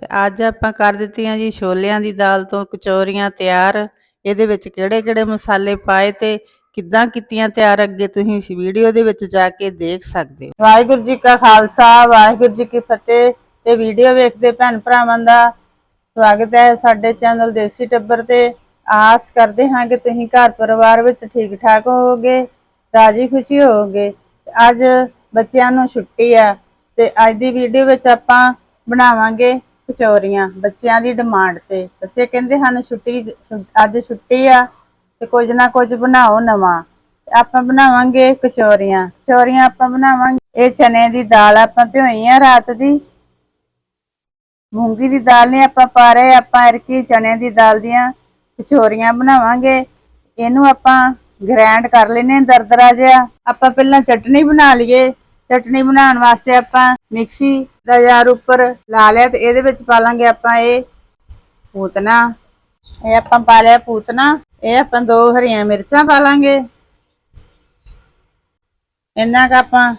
ਤੇ ਅੱਜ ਆਪਾਂ ਕਰ ਦਿੱਤੀਆਂ ਜੀ ਛੋਲਿਆਂ ਦੀ ਦਾਲ ਤੋਂ ਕਚੌਰੀਆਂ ਤਿਆਰ। ਇਹਦੇ ਵਿੱਚ ਕਿਹੜੇ-ਕਿਹੜੇ ਮਸਾਲੇ ਪਾਏ ਤੇ ਕਿੱਦਾਂ ਕੀਤੀਆਂ ਤਿਆਰ, ਅੱਗੇ ਤੁਸੀਂ ਇਸ ਵੀਡੀਓ ਦੇ ਵਿੱਚ ਜਾ ਕੇ ਦੇਖ ਸਕਦੇ ਹੋ। ਵਾਹਿਗੁਰੂ ਜੀ ਕਾ ਖਾਲਸਾ, ਵਾਹਿਗੁਰੂ ਜੀ ਕੀ ਫਤਿਹ। ਤੇ ਵੀਡੀਓ ਵੇਖਦੇ ਭੈਣ ਭਰਾਵਾਂ ਦਾ ਸਵਾਗਤ ਹੈ ਸਾਡੇ ਚੈਨਲ ਦੇਸੀ ਟੱਬਰ ਤੇ। ਆਸ ਕਰਦੇ ਹਾਂ ਕਿ ਤੁਸੀਂ ਘਰ ਪਰਿਵਾਰ ਵਿੱਚ ਠੀਕ ਠਾਕ ਹੋਵੋਗੇ ਰਾਜੀ ਖੁਸ਼ੀ ਹੋਵੋਗੇ। ਅੱਜ ਬੱਚਿਆਂ ਨੂੰ ਛੁੱਟੀ ਆ ਤੇ ਅੱਜ ਦੀ ਵੀਡੀਓ ਵਿੱਚ ਆਪਾਂ ਬਣਾਵਾਂਗੇ ਕਚੌਰੀਆਂ ਬੱਚਿਆਂ ਦੀ ਡਿਮਾਂਡ ਤੇ। ਬੱਚੇ ਕਹਿੰਦੇ ਹਨ, ਛੁੱਟੀ ਅੱਜ ਛੁੱਟੀ ਆ ਤੇ ਕੁਝ ਨਾ ਕੁਝ ਬਣਾਓ ਨਵਾਂ। ਆਪਾਂ ਬਣਾਵਾਂਗੇ ਕਚੌਰੀਆਂ। ਕਚੌਰੀਆਂ ਆਪਾਂ ਬਣਾਵਾਂਗੇ। ਇਹ ਚਨੇ ਦੀ ਦਾਲ ਆਪਾਂ ਭਿਓਈ ਆ ਰਾਤ ਦੀ। ਮੂੰਗੀ ਦੀ ਦਾਲ ਨੇ ਆਪਾਂ ਪਾ ਰਹੇ, ਆਪਾਂ ਇਰਕੀ ਚਨੇ ਦੀ ਦਾਲ ਦੀਆਂ ਕਚੌਰੀਆਂ ਬਣਾਵਾਂਗੇ। ਇਹਨੂੰ ਆਪਾਂ ਗ੍ਰੈਂਡ ਕਰ ਲੈਨੇ ਦਰਦਰਾ ਜਿਹਾ। ਆਪਾਂ ਪਹਿਲਾਂ ਚਟਨੀ ਬਣਾ ਲਈਏ। ਚਟਨੀ ਬਣਾਉਣ ਵਾਸਤੇ ਆਪਾਂ ਮਿਕਸੀ ਦਾ ਉੱਪਰ ਲਾ ਲਿਆ ਤੇ ਇਹਦੇ ਵਿੱਚ ਪਾ ਲਾਂਗੇ ਆਪਾਂ ਇਹ ਪੂਤਨਾ। ਇਹ ਆਪਾਂ ਪਾ ਲਿਆ ਪੂਤਨਾ। ਇਹ ਆਪਾਂ ਦੋ ਹਰੀਆਂ ਮਿਰਚਾਂ ਪਾ ਲਾਂਗੇ। ਇੰਨਾ ਕ ਆਪਾਂ,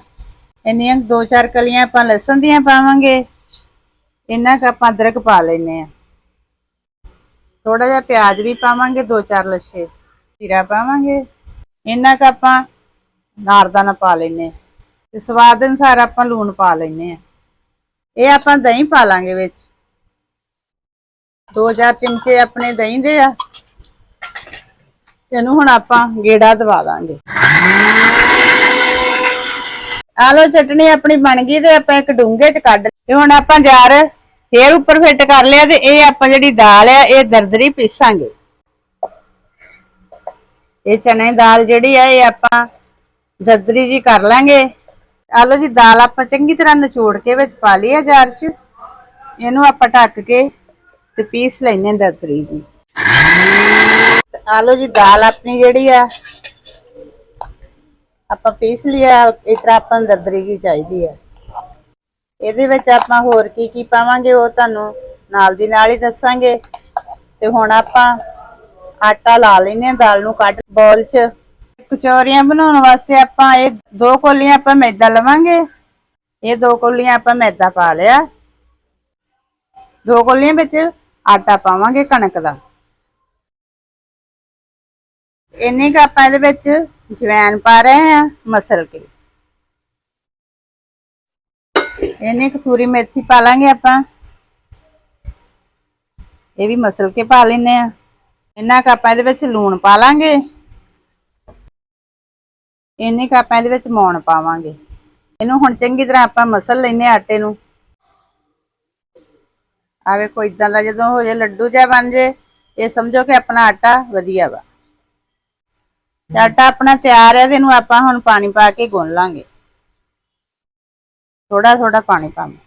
ਇੰਨੀਆਂ ਦੋ ਚਾਰ ਕਲੀਆਂ ਆਪਾਂ ਲਸਣ ਦੀਆਂ ਪਾਵਾਂਗੇ। ਇੰਨਾ ਕ ਆਪਾਂ ਅਦਰਕ ਪਾ ਲੈਨੇ ਆ ਥੋੜਾ ਜਿਹਾ ਪਿਆਜ਼ ਵੀ ਪਾਵਾਂਗੇ, ਦੋ ਚਾਰ ਲੱਛੇ ਜੀਰਾ ਪਾਵਾਂਗੇ। ਇੰਨਾ ਕ ਆਪਾਂ ਨਾਰਦਾਨਾ ਪਾ ਲੈਨੇ ਆ ਤੇ ਸਵਾਦ ਅਨੁਸਾਰ ਆਪਾਂ ਲੂਣ ਪਾ ਲੈਨੇ ਆ ਇਹ ਆਪਾਂ ਦਹੀਂ ਪਾ ਲਾਂਗੇ ਵਿੱਚ। ਦੋ ਚਾਰ ਚਮਚੇ ਆਪਣੇ ਦਹੀਂ ਦੇ ਆ। ਇਹਨੂੰ ਹੁਣ ਆਪਾਂ ਗੇੜਾ ਦਵਾ ਦਾਂਗੇ। ਆਲੋ ਚਟਣੀ ਆਪਣੀ ਬਣ ਗਈ ਤੇ ਆਪਾਂ ਇੱਕ ਡੂੰਘੇ ਚ ਕੱਢ ਤੇ ਹੁਣ ਆਪਾਂ ਜਾਰ ਫੇਰ ਉੱਪਰ ਫਿੱਟ ਕਰ ਲਿਆ ਤੇ ਇਹ ਆਪਾਂ ਜਿਹੜੀ ਦਾਲ ਆ, ਇਹ ਦਰਦਰੀ ਪੀਸਾਂਗੇ। ਇਹ ਚਨੇ ਦਾਲ ਜਿਹੜੀ ਆ, ਇਹ ਆਪਾਂ ਦਰਦਰੀ ਜੀ ਕਰ ਲਾਂਗੇ। ਆ ਲੋ ਜੀ, ਦਾਲ ਆਪਾਂ ਚੰਗੀ ਤਰ੍ਹਾਂ ਨਿਚੋੜ ਕੇ ਵਿੱਚ ਪਾ ਲਈ ਆ ਜਾਰ 'ਚ। ਇਹਨੂੰ ਆਪਾਂ ਢੱਕ ਕੇ ਤੇ ਪੀਸ ਲੈਣੇ ਦਰਦਰੀ ਜੀ ਆ ਲੋ ਜੀ, ਦਾਲ ਆਪਣੀ ਜਿਹੜੀ ਆ, ਆਪਾਂ ਪੀਸ ਲਿਆ ਇਸ ਤਰ੍ਹਾਂ ਆਪਾਂ ਨੂੰ ਦਰਦਰੀ ਜੀ ਚਾਹੀਦੀ ਆ। ਇਹਦੇ ਵਿੱਚ ਆਪਾਂ ਹੋਰ ਕੀ ਕੀ ਪਾਵਾਂਗੇ ਉਹ ਤੁਹਾਨੂੰ ਨਾਲ ਦੀ ਨਾਲ ਹੀ ਦੱਸਾਂਗੇ। ਤੇ ਹੁਣ ਆਪਾਂ ਆਟਾ ਲਾ ਲੈਨੇ ਆ ਦਾਲ ਨੂੰ ਕੱਢ, ਬੋਲ 'ਚ ਕਚੌਰੀਆਂ ਬਣਾਉਣ ਵਾਸਤੇ ਆਪਾਂ ਇਹ ਦੋ ਕੋਲੀਆਂ ਆਪਾਂ ਮੈਦਾ ਲਵਾਂਗੇ। ਇਹ ਦੋ ਕੋਲੀਆਂ ਆਪਾਂ ਮੈਦਾ ਪਾ ਲਿਆ। ਦੋ ਕੋਲੀਆਂ ਵਿੱਚ ਆਟਾ ਪਾਵਾਂਗੇ ਕਣਕ ਦਾ। ਇੰਨੇ ਕ ਆਪਾਂ ਇਹਦੇ ਵਿੱਚ ਜਵੈਨ ਪਾ ਰਹੇ ਆ ਮਸਲ ਕੇ। ਇੰਨੇ ਕਥੂਰੀ ਮੇਥੀ ਪਾ ਲਾਂਗੇ ਆਪਾਂ। ਇਹ ਵੀ ਮਸਲ ਕੇ ਪਾ ਲੈਨੇ ਆ ਇੰਨਾ ਕ ਆਪਾਂ ਇਹਦੇ ਵਿੱਚ ਲੂਣ ਪਾ ਲਾਂਗੇ। ਇੰਨੇ ਕ ਆਪਾਂ ਇਹਦੇ ਵਿੱਚ ਮੌਣ ਪਾਵਾਂਗੇ। ਇਹਨੂੰ ਹੁਣ ਚੰਗੀ ਤਰ੍ਹਾਂ ਆਪਾਂ ਮਸਲ ਲੈਨੇ ਆਟੇ ਨੂੰ। ਆਵੇ ਕੋਈ ਇਦਾਂ ਦਾ ਜਦੋਂ ਹੋ ਜੇ ਲੱਡੂ ਜਿਹਾ ਬਣ ਜੇ, ਇਹ ਸਮਝੋ ਕਿ ਆਪਣਾ ਆਟਾ ਵਧੀਆ ਵਾ। ਆਟਾ ਆਪਣਾ ਤਿਆਰ ਹੈ ਤੇ ਇਹਨੂੰ ਆਪਾਂ ਹੁਣ ਪਾਣੀ ਪਾ ਕੇ ਗੁੰਨ ਲਾਂਗੇ। ਥੋੜਾ ਥੋੜਾ ਪਾਣੀ ਪਾਵਾਂ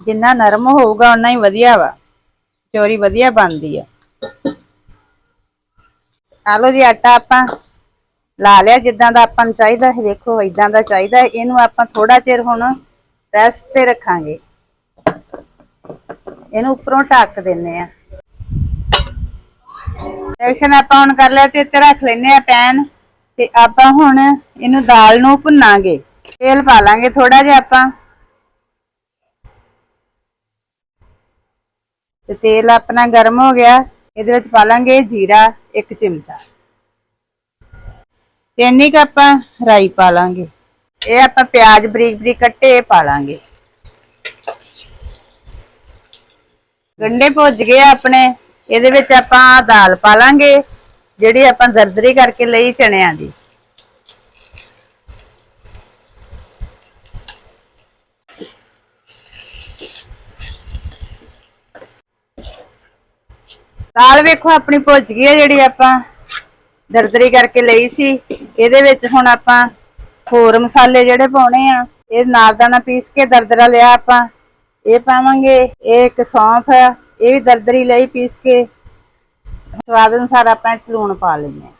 ਜਿੰਨਾ ਨਰਮ ਹੋਊਗਾ ਉਨਾ ਹੀ ਵਧੀਆ ਵਾ। ਚੋਰੀ ਵਧੀਆ ਬਣਦੀ ਆ। ਆ ਲੋ ਜੀ, ਆਟਾ ਆਪਾਂ ਲਾ ਲਿਆ ਜਿੱਦਾਂ ਦਾ ਆਪਾਂ ਨੂੰ ਚਾਹੀਦਾ ਹੈ। ਵੇਖੋ ਇਦਾਂ ਦਾ ਚਾਹੀਦਾ ਇਹਨੂੰ ਆਪਾਂ ਥੋੜਾ ਚਿਰ ਹੁਣ ਰੈਸਟ ਤੇ ਰੱਖਾਂਗੇ। ਇਹਨੂੰ ਉੱਪਰੋਂ ਢੱਕ ਦਿੰਨੇ ਆ ਐਕਸ਼ਨ ਆਪਾਂ ਹੁਣ ਕਰ ਲਿਆ ਤੇ ਇੱਥੇ ਰੱਖ ਲੈਨੇ ਆ ਪੈਨ ਤੇ ਆਪਾਂ ਹੁਣ ਇਹਨੂੰ ਦਾਲ ਨੂੰ ਭੁੰਨਾਂਗੇ। ਤੇਲ ਪਾ ਲਾਂਗੇ ਥੋੜਾ ਜਿਹਾ ਆਪਾਂ। ਤੇ ਤੇਲ ਆਪਣਾ ਗਰਮ ਹੋ ਗਿਆ। ਇਹਦੇ ਵਿੱਚ ਪਾ ਲਾਂਗੇ ਜੀਰਾ, ਇੱਕ ਚਮਚਾ। ਤੇ ਇੰਨੀ ਕੁ ਆਪਾਂ ਰਾਈ ਪਾ ਲਾਂਗੇ। ਇਹ ਆਪਾਂ ਪਿਆਜ਼ ਬਰੀਕ ਬਰੀਕ ਕੱਟੇ ਪਾ ਲਾਂਗੇ। ਗੰਡੇ ਭੁੱਜ ਗਏ ਆਪਣੇ, ਇਹਦੇ ਵਿੱਚ ਆਪਾਂ ਦਾਲ ਪਾ ਲਾਂਗੇ, ਜਿਹੜੀ ਆਪਾਂ ਦਰਦਰੀ ਕਰਕੇ ਲਈ ਚਣਿਆਂ ਦੀ। ਦਾਲ ਵੇਖੋ, ਆਪਣੀ ਭੁੱਜ ਗਈ ਹੈ ਜਿਹੜੀ ਆਪਾਂ ਦਰਦਰੀ ਕਰਕੇ ਲਈ ਸੀ। ਇਹਦੇ ਵਿੱਚ ਹੁਣ ਆਪਾਂ ਹੋਰ ਮਸਾਲੇ ਜਿਹੜੇ ਪਾਉਣੇ ਆ, ਇਹ ਨਾਰਦਾਨਾ ਪੀਸ ਕੇ ਦਰਦਰਾ ਲਿਆ ਆਪਾਂ। ਇਹ ਪਾਵਾਂਗੇ, ਇਹ ਇੱਕ ਸੌਂਫ ਹੈ ਇਹ ਵੀ ਦਰਦਰੀ ਲਈ ਪੀਸ ਕੇ। ਸਵਾਦ ਅਨੁਸਾਰ ਆਪਾਂ ਇਹ 'ਚ ਲੂਣ ਪਾ ਲੈਂਦੇ ਹਾਂ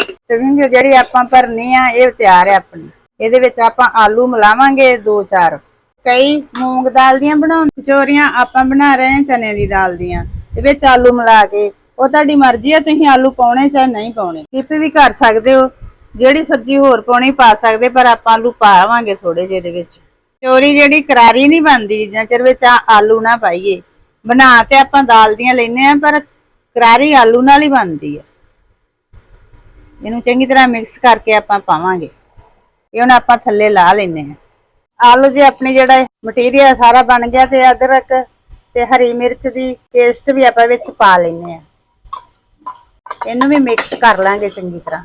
ਤੇ ਜਿਹੜੀ ਆਪਾਂ ਭਰਨੀ ਆ, ਇਹ ਤਿਆਰ ਹੈ ਆਪਣੀ। ਇਹਦੇ ਵਿੱਚ ਆਪਾਂ ਆਲੂ ਮਿਲਾਵਾਂਗੇ ਦੋ ਚਾਰ। ਕਈ ਮੂੰਗ ਦਾਲ ਦੀਆਂ ਬਣਾਉਣ ਚੋਰੀਆਂ ਆਪਾਂ ਬਣਾ ਰਹੇ ਹਾਂ, ਚਨੇ ਦੀ ਦਾਲ ਦੀਆਂ। ਤੇ ਵਿੱਚ ਆਲੂ ਮਿਲਾ ਕੇ, ਉਹ ਤੁਹਾਡੀ ਮਰਜ਼ੀ ਆ, ਤੁਸੀਂ ਆਲੂ ਪਾਉਣੇ ਚਾਹੇ ਨਹੀਂ ਪਾਉਣੇ। ਕਿਪ ਵੀ ਕਰ ਸਕਦੇ ਹੋ, ਜਿਹੜੀ ਸਬਜ਼ੀ ਹੋਰ ਪਾਉਣੀ ਪਾ ਸਕਦੇ, ਪਰ ਆਪਾਂ ਆਲੂ ਪਾਵਾਂਗੇ ਥੋੜੇ ਜਿਹੇ ਦੇ ਵਿੱਚ। ਚੋਰੀ ਜਿਹੜੀ ਕਰਾਰੀ ਨਹੀਂ ਬਣਦੀ, ਜਿੰਨਾ ਚਿਰ ਵਿੱਚ ਆਲੂ ਨਾ ਪਾਈਏ। ਬਣਾ ਤੇ ਆਪਾਂ ਦਾਲ ਦੀਆਂ ਲੈਨੇ ਆ ਪਰ ਕਰਾਰੀ ਆਲੂ ਨਾਲ ਹੀ ਬਣਦੀ ਹੈ ਇਹਨੂੰ ਚੰਗੀ ਤਰ੍ਹਾਂ ਮਿਕਸ ਕਰਕੇ ਆਪਾਂ ਪਾਵਾਂਗੇ। ਇਹ ਹੁਣ ਆਪਾਂ ਥੱਲੇ ਲਾ ਲੈਨੇ ਆ ਆਲੂ ਜੇ ਆਪਣੇ ਜਿਹੜਾ ਮਟੀਰੀਅਲ ਸਾਰਾ ਬਣ ਗਿਆ ਤੇ ਅਦਰਕ ਤੇ ਹਰੀ ਮਿਰਚ ਦੀ ਪੇਸਟ ਵੀ ਆਪਾਂ ਵਿੱਚ ਪਾ ਲੈਨੇ ਆ ਇਹਨੂੰ ਵੀ ਮਿਕਸ ਕਰ ਲਾਂਗੇ ਚੰਗੀ ਤਰ੍ਹਾਂ।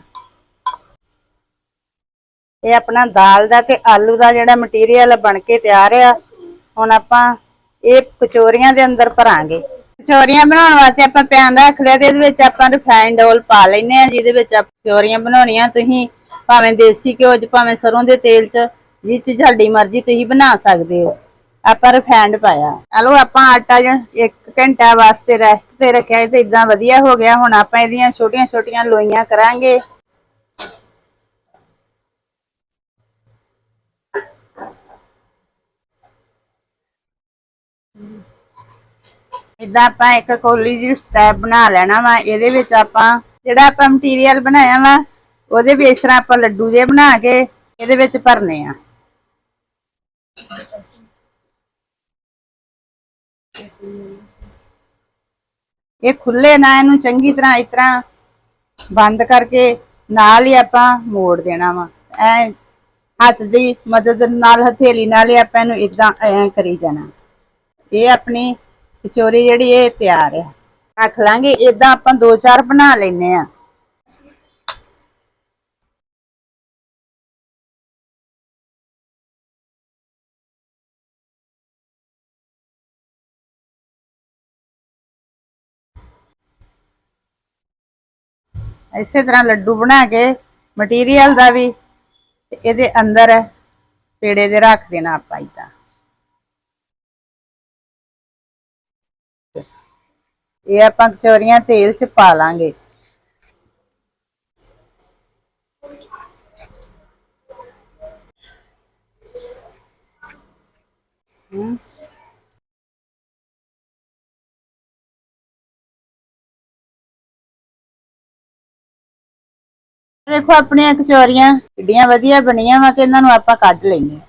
ਇਹ ਆਪਣਾ ਦਾਲ ਦਾ ਤੇ ਆਲੂ ਦਾ ਜਿਹੜਾ ਮਟੀਰੀਅਲ ਬਣ ਕੇ ਤਿਆਰ ਆ, ਹੁਣ ਆਪਾਂ ਇਹ ਕਚੋਰੀਆਂ ਦੇ ਅੰਦਰ ਭਰਾਂਗੇ। ਕਚੋਰੀਆਂ ਬਣਾਉਣ ਵਾਸਤੇ ਆਪਾਂ ਪੈਨ ਰੱਖ ਲਿਆ ਤੇ ਇਹਦੇ ਵਿੱਚ ਆਪਾਂ ਰਿਫਾਈਨਡ ਆਇਲ ਪਾ ਲੈਨੇ ਆ ਜਿਹਦੇ ਵਿੱਚ ਆਪਾਂ ਕਚੋਰੀਆਂ ਬਣਾਉਣੀਆਂ, ਤੁਸੀਂ ਭਾਵੇਂ ਦੇਸੀ ਘਿਓ 'ਚ, ਭਾਵੇਂ ਸਰੋਂ ਦੇ ਤੇਲ 'ਚ ਜਿਸ 'ਚ ਤੁਹਾਡੀ ਮਰਜ਼ੀ ਤੁਸੀਂ ਬਣਾ ਸਕਦੇ ਹੋ। ਆਪਾਂ ਰਿਫਾਈਨਡ ਪਾਇਆ। ਚਲੋ, ਆਪਾਂ ਆਟਾ ਜ 1 ਘੰਟਾ ਵਾਸਤੇ ਰੈਸਟ ਤੇ ਰੱਖਿਆ ਤੇ ਇਦਾਂ ਵਧੀਆ ਹੋ ਗਿਆ। ਹੁਣ ਆਪਾਂ ਇਹਦੀਆਂ ਛੋਟੀਆਂ ਛੋਟੀਆਂ ਲੋਈਆਂ ਕਰਾਂਗੇ। ਇਦਾਂ ਆਪਾਂ ਇੱਕ ਕੋਲੀ ਜੀ ਸਟੈਪ ਬਣਾ ਲੈਣਾ ਵਾ। ਇਹਦੇ ਵਿੱਚ ਆਪਾਂ ਜਿਹੜਾ ਆਪਾਂ ਮਟੀਰੀਅਲ ਬਣਾਇਆ ਵਾ, ਉਹਦੇ ਵਿੱਚ ਇਸ ਤਰ੍ਹਾਂ ਆਪਾਂ ਲੱਡੂ ਜੇ ਬਣਾ ਕੇ ਇਹਦੇ ਵਿੱਚ ਭਰਨੇ ਆ। ਇਹ ਖੁੱਲੇ ਨਾ, ਇਹਨੂੰ ਚੰਗੀ ਤਰ੍ਹਾਂ ਇਸ ਤਰ੍ਹਾਂ ਬੰਦ ਕਰਕੇ ਨਾਲ ਹੀ ਆਪਾਂ ਮੋੜ ਦੇਣਾ ਵਾ। ਐ ਹੱਥ ਦੀ ਮਦਦ ਨਾਲ, ਹਥੇਲੀ ਨਾਲ ਹੀ ਆਪਾਂ ਇਹਨੂੰ ਇਦਾਂ ਐ ਕਰੀ ਜਾਣਾ। ਇਹ ਆਪਣੀ ਕਚੋਰੀ ਜਿਹੜੀ, ਇਹ ਤਿਆਰ ਹੈ। ਰੱਖ ਲਾਂਗੇ। ਇਦਾਂ ਆਪਾਂ ਦੋ ਚਾਰ ਬਣਾ ਲੈਨੇ ਆ ਇਸੇ ਤਰ੍ਹਾਂ ਲੱਡੂ ਬਣਾ ਕੇ ਮਟੀਰੀਅਲ ਦਾ ਵੀ ਤੇ ਇਹਦੇ ਅੰਦਰ ਪੇੜੇ ਦੇ ਰੱਖ ਦੇਣਾ ਆਪਾਂ ਇਦਾਂ। ਇਹ ਆਪਾਂ ਕਚੋਰੀਆਂ ਤੇਲ 'ਚ ਪਾ ਲਾਂਗੇ। ਦੇਖੋ, ਆਪਣੀਆਂ ਕਚੋਰੀਆਂ ਕਿੱਡੀਆਂ ਵਧੀਆ ਬਣੀਆਂ ਵਾ ਤੇ ਇਹਨਾਂ ਨੂੰ ਆਪਾਂ ਕੱਢ ਲੈਂਦੇ ਹਾਂ।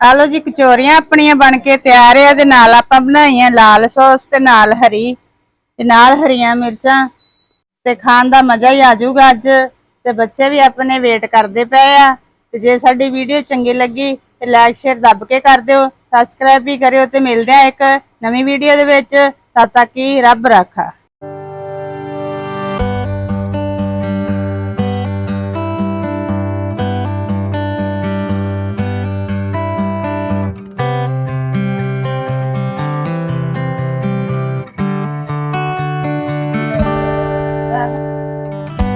ਆਲੋ ਜੀ, ਕਚੋਰੀਆਂ ਆਪਣੀਆਂ ਬਣ ਕੇ ਤਿਆਰ ਆ ਤੇ ਨਾਲ ਆਪਾਂ ਬਣਾਈਆਂ ਲਾਲ ਸੌਸ ਤੇ ਨਾਲ ਹਰੀ ਤੇ ਨਾਲ ਹਰੀਆਂ ਮਿਰਚਾਂ ਤੇ ਖਾਣ ਦਾ ਮਜ਼ਾ ਹੀ ਆ ਜਾਊਗਾ ਅੱਜ। ਤੇ ਬੱਚੇ ਵੀ ਆਪਣੇ ਵੇਟ ਕਰਦੇ ਪਏ ਆ। ਤੇ ਜੇ ਸਾਡੀ ਵੀਡੀਓ ਚੰਗੀ ਲੱਗੀ, ਤੇ ਲਾਈਕ ਸ਼ੇਅਰ ਦੱਬ ਕੇ ਕਰ ਦਿਓ। ਸਬਸਕ੍ਰਾਈਬ ਵੀ ਕਰਿਓ ਤੇ ਮਿਲਦੇ ਆ ਇੱਕ ਨਵੀਂ ਵੀਡੀਓ ਦੇ ਵਿੱਚ। ਤਦ ਤੱਕ ਹੀ ਰੱਬ ਰਾਖਾ।